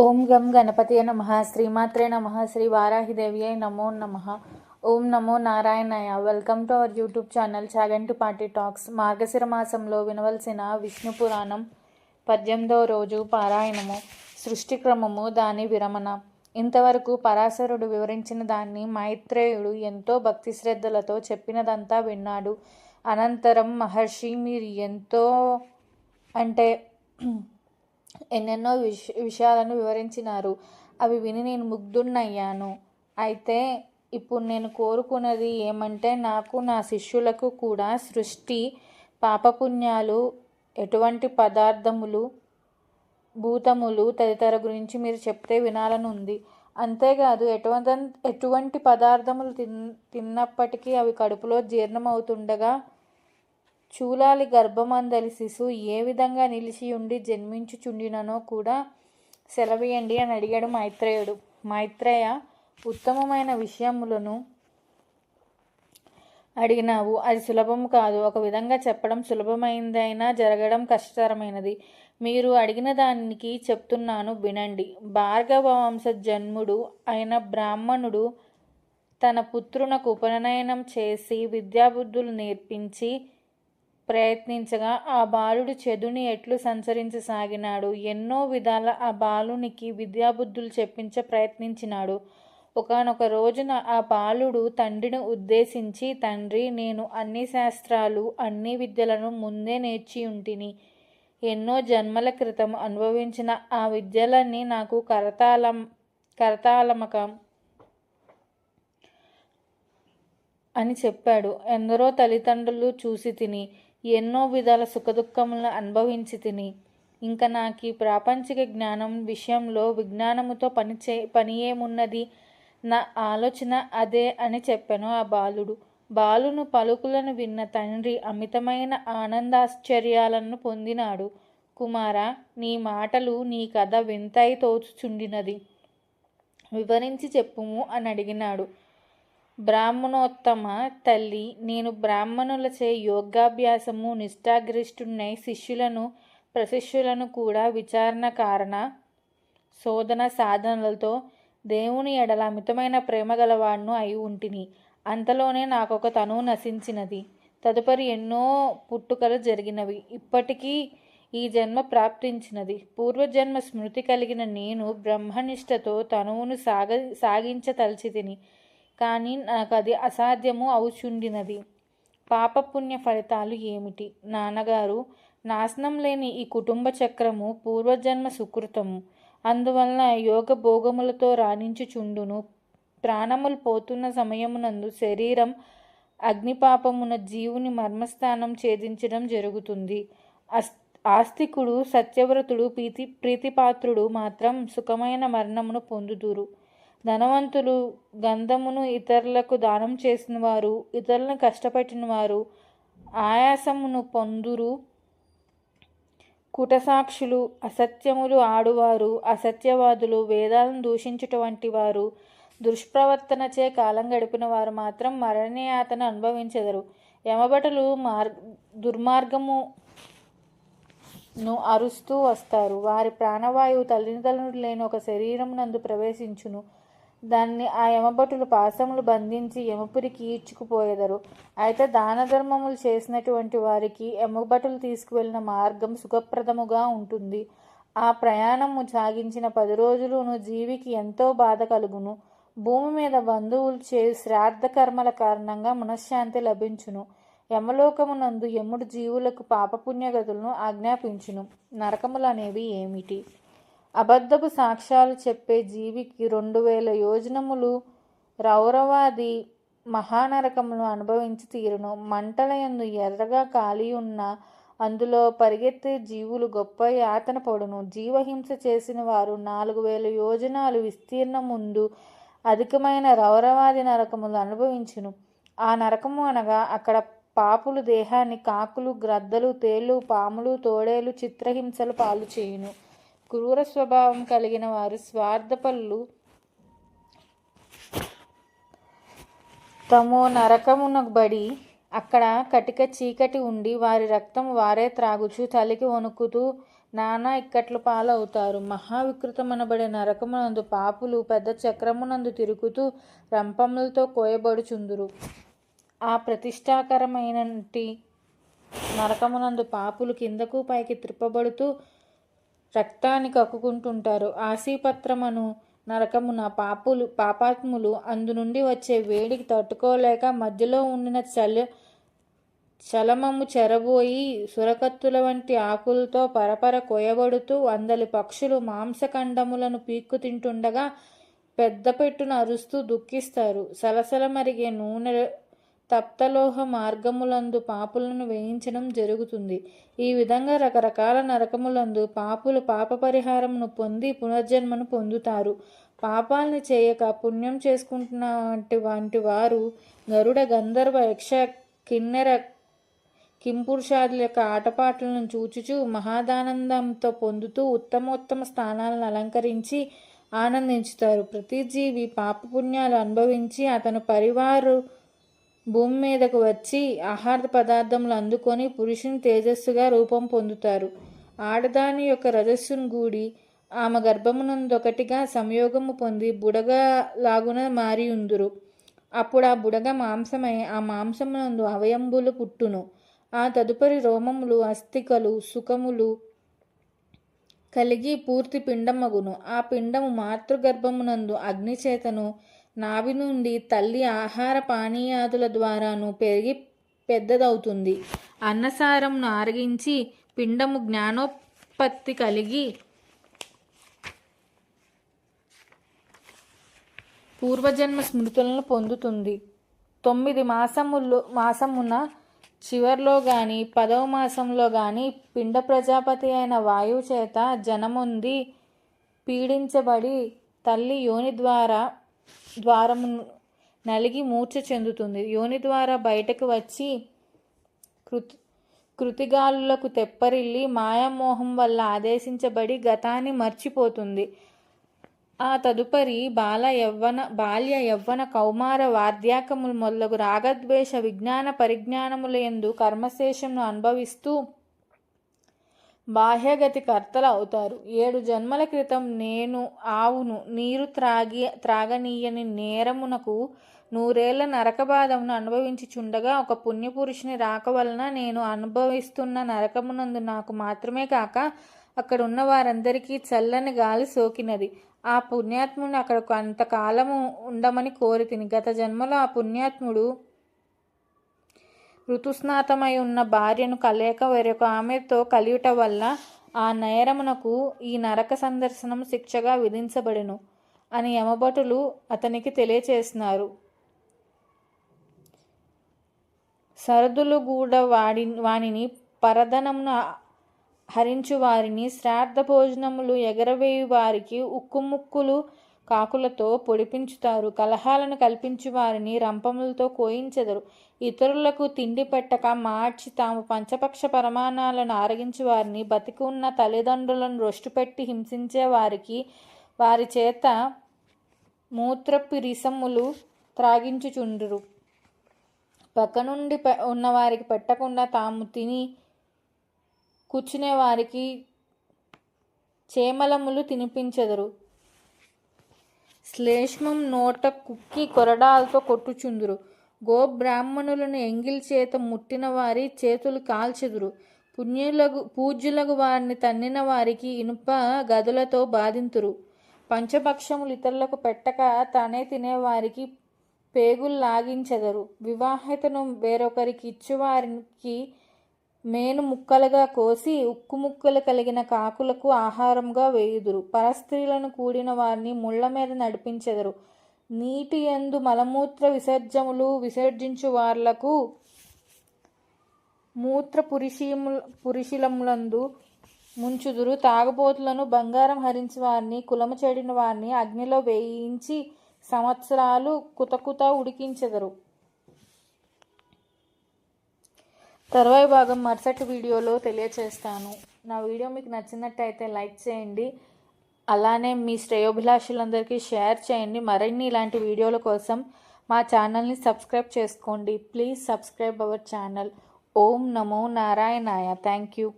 ఓం గం గణపతియ నమ. శ్రీమాత్రే నమ. శ్రీ వారాహిదేవియ నమో నమ. ఓం నమో నారాయణయ. Welcome to our YouTube channel Chaganti party talks. మార్గశిర మాసంలో వినవలసిన విష్ణు పురాణం పద్దెనిమిదవ రోజు పారాయణము సృష్టి క్రమము దాని విరమణ. ఇంతవరకు పరాశరుడు వివరించిన దాన్ని మైత్రేయుడు ఎంతో భక్తి శ్రద్ధలతో చెప్పినదంతా విన్నాడు. అనంతరం మహర్షి మీరు ఎంతో అంటే ఎన్నెన్నో విష విషయాలను వివరించినారు. అవి విని నేను ముగ్ధున్నయ్యాను అయితే ఇప్పుడు నేను కోరుకున్నది ఏమంటే నాకు నా శిష్యులకు కూడా సృష్టి పాపపుణ్యాలు ఎటువంటి పదార్థములు భూతములు తదితర గురించి మీరు చెప్తే వినాలని ఉంది అంతేకాదు ఎటువంటి ఎటువంటి పదార్థములు తిన్ తిన్నప్పటికీ అవి కడుపులో జీర్ణమవుతుండగా చూలాలి గర్భమందలి శిశువు ఏ విధంగా నిలిచి ఉండి జన్మించుచుండిననో కూడా సెలవేయండి అని అడిగాడు మైత్రేయుడు. మైత్రేయ ఉత్తమమైన విషయములను అడిగినావు. అది సులభం కాదు. ఒక విధంగా చెప్పడం సులభమైందైనా జరగడం కష్టతరమైనది. మీరు అడిగిన దానికి చెప్తున్నాను వినండి. భార్గవ వంశ జన్ముడు అయిన బ్రాహ్మణుడు తన పుత్రునకు ఉపనయనం చేసి విద్యాబుద్ధులు నేర్పించి ప్రయత్నించగా ఆ బాలుడు చెదుని ఎట్లు సంచరించసాగినాడు? ఎన్నో విధాల ఆ బాలునికి విద్యాబుద్ధులు చెప్పించ ప్రయత్నించినాడు. ఒకనొక రోజున ఆ బాలుడు తండ్రిని ఉద్దేశించి తండ్రి నేను అన్ని శాస్త్రాలు అన్ని విద్యలను ముందే నేర్చి ఉంటిని. ఎన్నో జన్మల క్రితం అనుభవించిన ఆ విద్యలన్నీ నాకు కరతాళం కరతాళమకం అని చెప్పాడు. ఎందరో తల్లిదండ్రులు చూసి తిని ఎన్నో విధాల సుఖదుఖములను అనుభవించి తిని. ఇంకా నాకు ఈ ప్రాపంచిక జ్ఞానం విషయంలో విజ్ఞానముతో పని చే పని ఏమున్నది నా ఆలోచన అదే అని చెప్పాను ఆ బాలుడు. బాలును పలుకులను విన్న తండ్రి అమితమైన ఆనందాశ్చర్యాలను పొందినాడు. కుమార నీ మాటలు నీ కథ వింతై తోచుచుండినది. వివరించి చెప్పుము అని అడిగినాడు. బ్రాహ్మణోత్తమ తల్లి నేను బ్రాహ్మణులచే యోగాభ్యాసము నిష్ఠాగరిష్ఠున్నై శిష్యులను ప్రశిష్యులను కూడా విచారణ కారణ శోధన సాధనలతో దేవుని ఎడల అమితమైన ప్రేమ గలవాడును అయి ఉంటిని. అంతలోనే నాకొక తనువు నశించినది. తదుపరి ఎన్నో పుట్టుకలు జరిగినవి. ఇప్పటికీ ఈ జన్మ ప్రాప్తించినది. పూర్వజన్మ స్మృతి కలిగిన నేను బ్రహ్మనిష్టతో తనువును సాగ సాగించతలిచి తిని కానీ నాకు అది అసాధ్యము అవుచుండినది. పాపపుణ్య ఫలితాలు ఏమిటి? నాన్నగారు నాశనం లేని ఈ కుటుంబ చక్రము పూర్వజన్మ సుకృతము. అందువలన యోగ భోగములతో రాణించుచుండును. ప్రాణములు పోతున్న సమయమునందు శరీరం అగ్నిపాపమున జీవుని మర్మస్థానం ఛేదించడం జరుగుతుంది. అస్ ఆస్తికుడు సత్యవ్రతుడు ప్రీతి ప్రీతిపాత్రుడు మాత్రం సుఖమైన మరణమును పొందుదురు. ధనవంతులు గంధమును ఇతరులకు దానం చేసిన వారు ఇతరులను కష్టపెట్టిన వారు ఆయాసమును పొందురు. కుటసాక్షులు అసత్యములు ఆడువారు అసత్యవాదులు వేదాలను దూషించుట వంటి వారు దుష్ప్రవర్తనచే కాలం గడిపిన వారు మాత్రం మరణయాతను అనుభవించెదరు. యమబటలు మార్ దుర్మార్గమును అరుస్తూ వస్తారు. వారి ప్రాణవాయువు తల్లిదండ్రులు లేని ఒక శరీరం నందు ప్రవేశించును. దాన్ని ఆ యమభటులు పాసములు బంధించి యమపురికి ఈడ్చుకుపోయేదరు. అయితే దాన ధర్మములు చేసినటువంటి వారికి యమభటులు తీసుకువెళ్ళిన మార్గం సుఖప్రదముగా ఉంటుంది. ఆ ప్రయాణము సాగించిన పది రోజులును జీవికి ఎంతో బాధ కలుగును. భూమి మీద బంధువులు చే శ్రాద్ధ కర్మల కారణంగా మనశ్శాంతి లభించును. యమలోకమునందు యముడు జీవులకు పాపపుణ్యగతులను ఆజ్ఞాపించును. నరకములు అనేవి ఏమిటి? అబద్ధపు సాక్ష్యాలు చెప్పే జీవికి రెండు వేల యోజనములు రౌరవాది మహానరకమును అనుభవించి తీరును. మంటలయందు ఎర్రగా కాలి ఉన్న అందులో పరిగెత్తే జీవులు గొప్ప యాతన పడును. జీవహింస చేసిన వారు నాలుగు వేల యోజనాలు విస్తీర్ణం ముందు అధికమైన రౌరవాది నరకములు అనుభవించును. ఆ నరకము అనగా అక్కడ పాపులు దేహాన్ని కాకులు గ్రద్దలు తేళ్ళు పాములు తోడేలు చిత్రహింసలు పాలు చేయును క్రూర స్వభావం కలిగిన వారు స్వార్థపరులు. తమో నరకమునకు బడి అక్కడ కటిక చీకటి ఉండి వారి రక్తం వారే త్రాగుచు తలికి వణుకుతూ నానా ఇక్కట్లు పాలవుతారు. మహావికృతమనబడే నరకమునందు పాపులు పెద్ద చక్రమునందు తిరుగుతూ రంపములతో కోయబడుచుందురు. ఆ ప్రతిష్టాకరమైనటి నరకమునందు పాపులు కిందకు పైకి త్రిప్పబడుతూ రక్తాన్ని కక్కుకుంటుంటారు. ఆశీపత్రమను నరకమున పాపులు పాపాత్ములు అందు నుండి వచ్చే వేడికి తట్టుకోలేక మధ్యలో ఉండిన చల చలమము చెరబోయి సురకత్తుల వంటి ఆకులతో పరపర కొయబడుతూ అందలి పక్షులు మాంసఖండములను పీక్కు తింటుండగా పెద్ద పెట్టున అరుస్తూ దుఃఖిస్తారు. సలసల మరిగే నూనె తప్తలోహ మార్గములందు పాపులను వేయించడం జరుగుతుంది. ఈ విధంగా రకరకాల నరకములందు పాపులు పాప పరిహారమును పొంది పునర్జన్మను పొందుతారు. పాపాలని చేయక పుణ్యం చేసుకుంటున్న వంటి వంటి వారు గరుడ గంధర్వ యక్ష కిన్నెర కింపురుషాదుల యొక్క ఆటపాటలను చూచుచూ మహాదానందంతో పొందుతూ ఉత్తమోత్తమ స్థానాలను అలంకరించి ఆనందించుతారు. ప్రతి జీవి పాపపుణ్యాలు అనుభవించి అతను పరివారు భూమి మీదకు వచ్చి ఆహార పదార్థములు అందుకొని పురుషుని తేజస్సుగా రూపం పొందుతారు. ఆడదాని యొక్క రజస్సును గూడి ఆమె గర్భమునందొకటిగా సంయోగము పొంది బుడగ లాగున మారి ఉందురు. అప్పుడు ఆ బుడగ మాంసమై ఆ మాంసమునందు అవయంబులు పుట్టును. ఆ తదుపరి రోమములు అస్థికలు సుఖములు కలిగి పూర్తి పిండమగును. ఆ పిండము మాతృగర్భమునందు అగ్నిచేతను నాభి నుండి తల్లి ఆహార పానీయాదుల ద్వారాను పెరిగి పెద్దదవుతుంది. అన్నసారంను ఆరగించి పిండము జ్ఞానోత్పత్తి కలిగి పూర్వజన్మ స్మృతులను పొందుతుంది. తొమ్మిది మాసములు మాసమున చివర్లో కానీ పదవ మాసంలో కానీ పిండ ప్రజాపతి అయిన వాయువు చేత జనముంది పీడించబడి తల్లి యోని ద్వారా ద్వారము నలిగి మూర్ఛ చెందుతుంది యోని ద్వారా బయటకు వచ్చి కృతి కృతిగాలులకు తెప్పరిల్లి మాయామోహం వల్ల ఆదేశించబడి గతాన్ని మర్చిపోతుంది ఆ తదుపరి బాల యవ్వన బాల్య యవ్వన కౌమార వార్ధ్యాకములు మొదలగు రాగద్వేష విజ్ఞాన పరిజ్ఞానముల ఎందు కర్మశేషంను అనుభవిస్తూ బాహ్యగతి కర్తలు అవుతారు ఏడు జన్మల క్రితం నేను ఆవును నీరు త్రాగి త్రాగనీయని నేరమునకు నూరేళ్ళ నరకబాధమును అనుభవించి చుండగా ఒక పుణ్యపురుషుని రాక వలన నేను అనుభవిస్తున్న నరకమునందు నాకు మాత్రమే కాక అక్కడ ఉన్న వారందరికీ చల్లని గాలి సోకినది. ఆ పుణ్యాత్ముని అక్కడ కొంతకాలము ఉండమని కోరితిని. గత జన్మలో ఆ పుణ్యాత్ముడు ఋతుస్నాతమై ఉన్న భార్యను కలయక వేరొక ఆమెతో కలియుట వల్ల ఆ నేరమునకు ఈ నరక సందర్శనం శిక్షగా విధించబడెను అని యమభటులు అతనికి తెలియచేసినారు. సరదులు కూడా వాడి వాణిని పరధనమున హరించు వారిని శ్రాద్ధ భోజనములు ఎగరవేయు వారికి ఉక్కుముక్కులు కాకులతో పొడిపించుతారు. కలహాలను కల్పించి వారిని రంపములతో కోయించెదరు. ఇతరులకు తిండి పెట్టక మార్చి తాము పంచపక్ష పరమాణాలను ఆరగించి వారిని బతికి ఉన్న తల్లిదండ్రులను రొష్టుపెట్టి హింసించే వారికి వారి చేత మూత్రపు రిసములు త్రాగించుచుండురు. పక్క నుండి ఉన్నవారికి పెట్టకుండా తాము తిని కూర్చునే వారికి చేమలములు తినిపించెదరు. శ్లేష్మం నోట కుక్కి కొరడాలతో కొట్టుచుందురు. గో బ్రాహ్మణులను ఎంగిల్ చేత ముట్టిన వారి చేతులు కాల్చెదురు. పుణ్యులకు పూజ్యులకు వారిని తన్నిన వారికి ఇనుప గదులతో బాధింతురు. పంచభక్షములు ఇతరులకు పెట్టక తానే తినేవారికి పేగులు లాగించెదరు. వివాహితను వేరొకరికి ఇచ్చువారికి మేను ముక్కలుగా కోసి ఉక్కు ముక్కలు కలిగిన కాకులకు ఆహారంగా వేయుదురు. పరస్త్రీలను కూడిన వారిని ముళ్ళ మీద నడిపించెదరు. నీటి ఎందు మలమూత్ర విసర్జములు విసర్జించు వార్లకు మూత్ర పురిశీము పురుషులములందు ముంచుదురు. తాగబోతులను బంగారం హరించి వారిని కులము చెడిన వారిని అగ్నిలో వేయించి సంవత్సరాలు కుతకుత ఉడికించెదరు. తర్వాయి భాగం మరుసటి వీడియోలో తెలియచేస్తాను. నా వీడియో మీకు నచ్చినట్టయితే లైక్ చేయండి. అలానే మీ శ్రేయోభిలాషులందరికీ షేర్ చేయండి. మరిన్ని ఇలాంటి వీడియోల కోసం మా ఛానల్ని సబ్స్క్రైబ్ చేసుకోండి. Please subscribe our channel. ఓం నమో నారాయణాయ. Thank you.